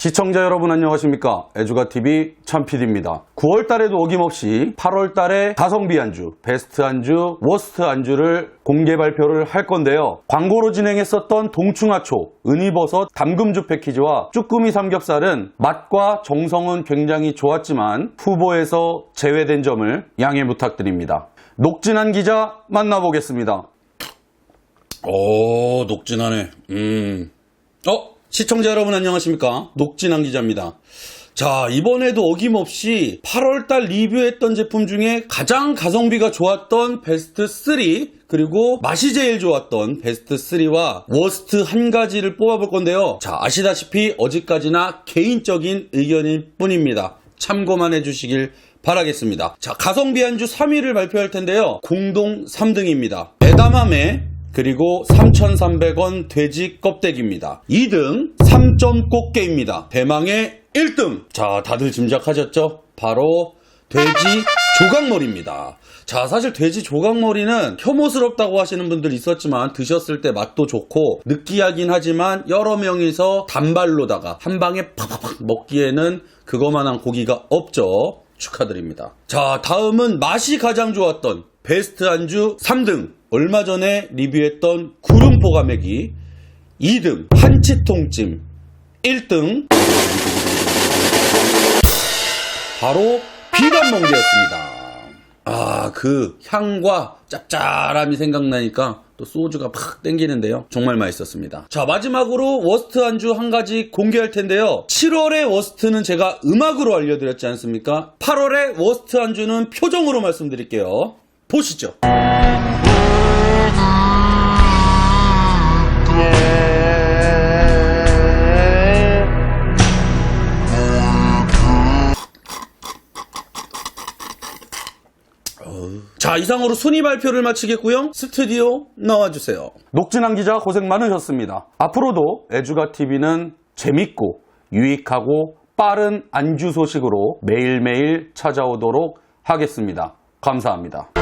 시청자 여러분 안녕하십니까? 애주가TV 참PD입니다. 9월달에도 어김없이 8월달에 가성비 안주, 베스트 안주, 워스트 안주를 공개 발표를 할 건데요. 광고로 진행했었던 동충하초, 은이버섯, 담금주 패키지와 쭈꾸미 삼겹살은 맛과 정성은 굉장히 좋았지만 후보에서 제외된 점을 양해 부탁드립니다. 녹진한 기자 만나보겠습니다. 오 녹진하네. 음. 어? 시청자 여러분 안녕하십니까? 녹진한 기자입니다. 자, 이번에도 어김없이 8월달 리뷰했던 제품 중에 가장 가성비가 좋았던 베스트 3, 그리고 맛이 제일 좋았던 베스트 3와 워스트 한 가지를 뽑아볼 건데요. 자, 아시다시피 어제까지나 개인적인 의견일 뿐입니다. 참고만 해주시길 바라겠습니다. 자, 가성비 안주 3위를 발표할 텐데요. 공동 3등입니다. 에다마메, 그리고 3,300원 돼지 껍데기입니다. 2등 3점 꽃게입니다. 대망의 1등. 자, 다들 짐작하셨죠? 바로 돼지 조각머리입니다. 자, 사실 돼지 조각머리는 혐오스럽다고 하시는 분들 있었지만 드셨을 때 맛도 좋고 느끼하긴 하지만 여러 명이서 단발로다가 한 방에 팍팍팍 먹기에는 그거만한 고기가 없죠. 축하드립니다. 자, 다음은 맛이 가장 좋았던 베스트 안주 3등. 얼마 전에 리뷰했던 구름포 가메기 2등 한치통찜 1등 바로 비단멍게였습니다. 아, 그 향과 짭짤함이 생각나니까 또 소주가 팍 땡기는데요. 정말 맛있었습니다. 자, 마지막으로 워스트 안주 한 가지 공개할 텐데요. 7월의 워스트는 제가 음악으로 알려드렸지 않습니까? 8월의 워스트 안주는 표정으로 말씀드릴게요. 보시죠. 자, 이상으로 순위 발표를 마치겠고요. 스튜디오 나와주세요. 녹진한 기자 고생 많으셨습니다. 앞으로도 애주가TV는 재밌고 유익하고 빠른 안주 소식으로 매일매일 찾아오도록 하겠습니다. 감사합니다.